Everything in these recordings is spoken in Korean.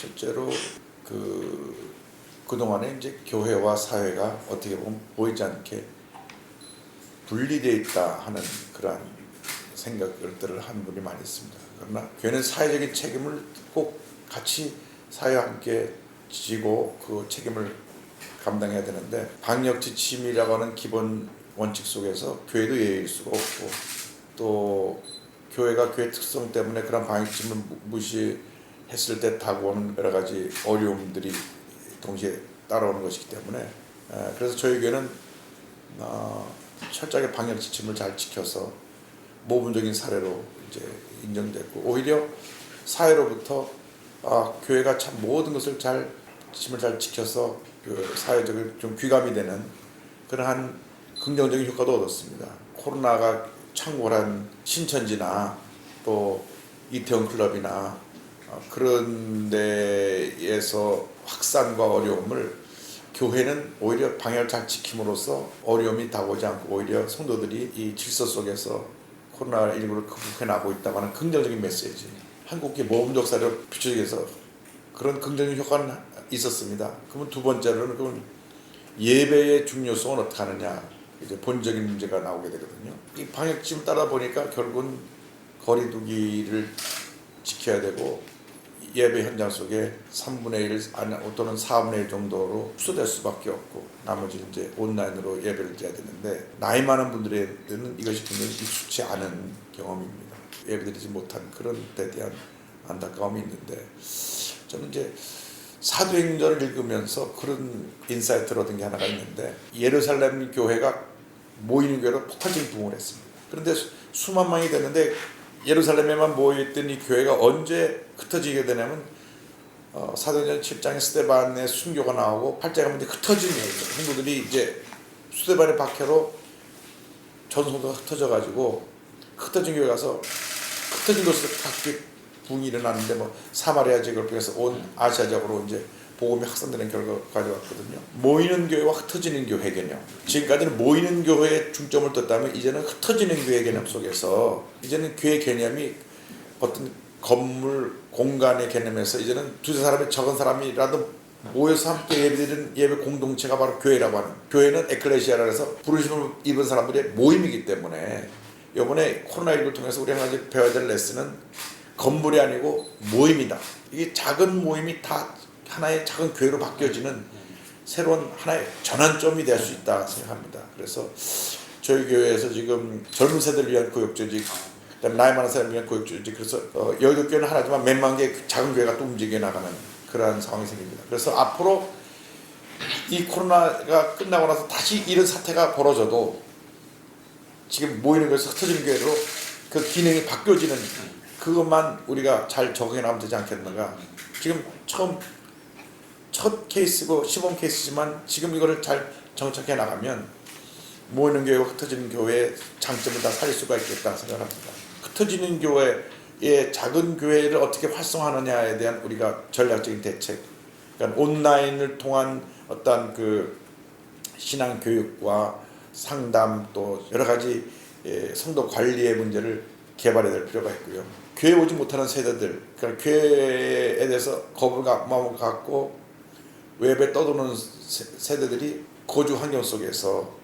실제로 그 그동안에 이제 교회와 사회가 어떻게 보면 보이지 않게 분리되어 있다 하는 그러한 생각들을 한 분이 많이 있습니다. 그러나 교회는 사회적인 책임을 꼭 같이 사회와 함께 지고 그 책임을 감당해야 되는데 방역 지침이라고 하는 기본 원칙 속에서 교회도 예의일 수가 없고 또 교회가 교회 특성 때문에 그런 방역 지침을 무- 무시 했을 때 다가오는 여러 가지 어려움들이 동시에 따라오는 것이기 때문에 에, 그래서 저희 교회는 어, 철저하게 방역 지침을 잘 지켜서 모범적인 사례로 이제 인정됐고 오히려 사회로부터 아, 교회가 참 모든 것을 잘 지침을 잘 지켜서 그 사회적으로 좀 귀감이 되는 그러한 긍정적인 효과도 얻었습니다. 코로나가 창궐한 신천지나 또 이태원 클럽이나 어, 그런 데에서 확산과 어려움을 교회는 오히려 방역을 잘 지킴으로써 어려움이 다가오지 않고 오히려 성도들이 이 질서 속에서 코로나19를 극복해 나가고 있다고 하는 긍정적인 메시지 한국의 모범적 사례로 비춰지기 위해서 그런 긍정적인 효과는 있었습니다. 그러면 두 번째로는 그럼 예배의 중요성은 어떻게 하느냐 이제 본적인 문제가 나오게 되거든요. 이 방역 지침 따라 보니까 결국은 거리두기를 지켜야 되고 예배 현장 속에 3분의 1 아니, 또는 4분의 1 정도로 축소될 수밖에 없고 나머지 이제 온라인으로 예배를 드려야 되는데 나이 많은 분들에게는 이것이 굉장히 익숙치 않은 경험입니다. 예배드리지 못한 그런 데 대한 안타까움이 있는데 저는 이제 사도행전을 읽으면서 그런 인사이트를 얻은 게 하나가 있는데 예루살렘 교회가 모이는 교회로 폭발적인 부흥을 했습니다. 그런데 수- 수만 명이 됐는데 예루살렘에만 모여있던 이 교회가 언제 흩어지게 되냐면 어, 사도행전 7장에 스테반의 순교가 나오고 8장에 가면 흩어진 거예요. 성도들이 이제 스테반의 박해로 전성도가 흩어져 가지고 흩어진 교회 가서 흩어진 곳에서 각기 붕이 일어났는데 뭐 사마리아 지역을 통해서 온 아시아 지역으로 이제 복음이 확산되는 결과가 가져왔거든요. 모이는 교회와 흩어지는 교회 개념. 지금까지는 모이는 교회에 중점을 뒀다면 이제는 흩어지는 교회 개념 속에서 이제는 교회 개념이 어떤 건물 공간의 개념에서 이제는 두세 사람이 적은 사람이라도 모여서 함께 예배드리는 예배 공동체가 바로 교회라고 하는 교회는 에클레시아라 해서 부르심을 입은 사람들의 모임이기 때문에 이번에 코로나19를 통해서 우리 하나 배워야 될 레슨은 건물이 아니고 모임이다. 이게 작은 모임이 다 하나의 작은 교회로 바뀌어지는 새로운 하나의 전환점이 될 수 있다 생각합니다. 그래서 저희 교회에서 지금 젊은 세대를 위한 교육조직, 그다음에 나이 많은 사람을 위한 교육조직, 그래서 어, 여의도 교회는 하나지만 몇만 개의 그 작은 교회가 또 움직여 나가는 그러한 상황이 생깁니다. 그래서 앞으로 이 코로나가 끝나고 나서 다시 이런 사태가 벌어져도 지금 모이는 것에서 흩어지는 교회로 그 기능이 바뀌어지는 그것만 우리가 잘 적응해 나가면 되지 않겠는가. 지금 처음 첫 케이스고 시범 케이스지만 지금 이거를 잘 정착해 나가면 모이는 교회와 흩어지는 교회의 장점을 다 살릴 수가 있겠다 생각합니다. 흩어지는 교회의 작은 교회를 어떻게 활성화하느냐에 대한 우리가 전략적인 대책, 그러니까 온라인을 통한 어떤 그 신앙 교육과 상담 또 여러 가지 예, 성도 관리의 문제를 개발해야 될 필요가 있고요. 교회 오지 못하는 세대들, 그러니까 교회에 대해서 마음을 갖고 외부에 떠도는 세- 세대들이 거주 환경 속에서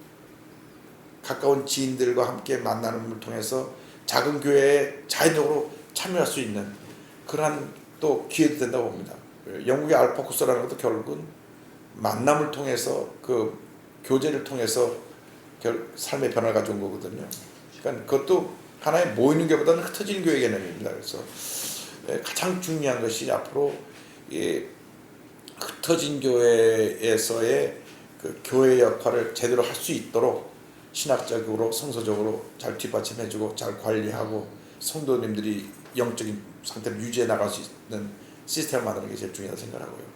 가까운 지인들과 함께 만나는 통해서 작은 교회에 자연적으로 참여할 수 있는 그러한 또 기회도 된다고 봅니다. 영국의 알파쿠스라는 것도 결국은 만남을 통해서 그 교제를 통해서 결, 삶의 변화를 가져온 거거든요. 그러니까 그것도 하나의 모이는 교보다는 흩어지는 교회 개념입니다. 그래서 예, 가장 중요한 것이 앞으로 이 흩어진 교회에서의 그 교회 역할을 제대로 할 수 있도록 신학적으로 성서적으로 잘 뒷받침해주고 잘 관리하고 성도님들이 영적인 상태를 유지해 나갈 수 있는 시스템을 만드는 게 제일 중요하다 생각하고요.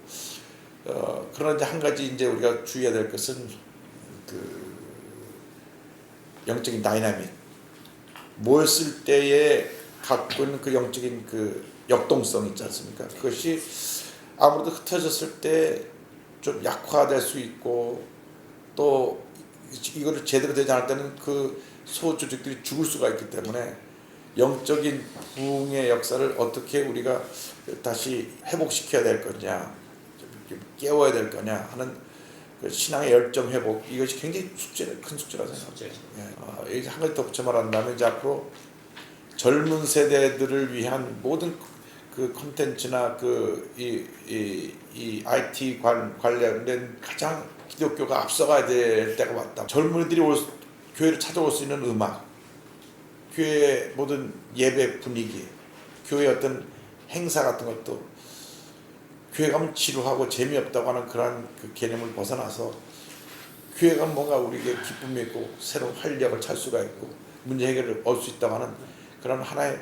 어, 그러나 이제 한 가지 이제 우리가 주의해야 될 것은 그 영적인 다이나믹 모였을 때에 갖고 있는 그 영적인 그 역동성 있지 않습니까? 그것이 아무래도 흩어졌을 때 좀 약화될 수 있고 또 이거를 제대로 되지 않을 때는 그 소조직들이 죽을 수가 있기 때문에 영적인 부흥의 역사를 어떻게 우리가 다시 회복시켜야 될 거냐, 좀 깨워야 될 거냐 하는 그 신앙의 열정 회복 이것이 굉장히 숙제 큰 숙제라 생각합니다. 예. 어, 한 가지 더 붙여 말한다면 이제 앞으로 젊은 세대들을 위한 모든 그 콘텐츠나 그이 이, 이 IT 관, 관련된 가장 기독교가 앞서가야 될 때가 왔다. 젊은이들이 올, 수- 교회를 찾아올 수 있는 음악, 교회의 모든 예배 분위기, 교회 어떤 행사 같은 것도 교회 가면 지루하고 재미없다고 하는 그러한 그 개념을 벗어나서 교회 가면 뭔가 우리에게 기쁨이 있고 새로운 활력을 찾을 수가 있고 문제 해결을 얻을 수 있다고 하는 그런 하나의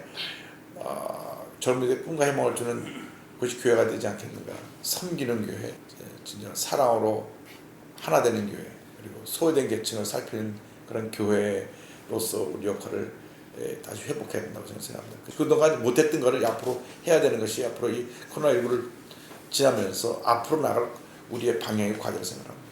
어, 젊은이의 꿈과 희망을 주는 것이 교회가 되지 않겠는가 섬기는 교회 진짜 사랑으로 하나 되는 교회 그리고 소외된 계층을 살피는 그런 교회로서 우리 역할을 예, 다시 회복해야 된다고 생각합니다. 그동안 못했던 것을 앞으로 해야 되는 것이 앞으로 이 코로나19를 지나면서 앞으로 나갈 우리의 방향의 과제로 생각합니다.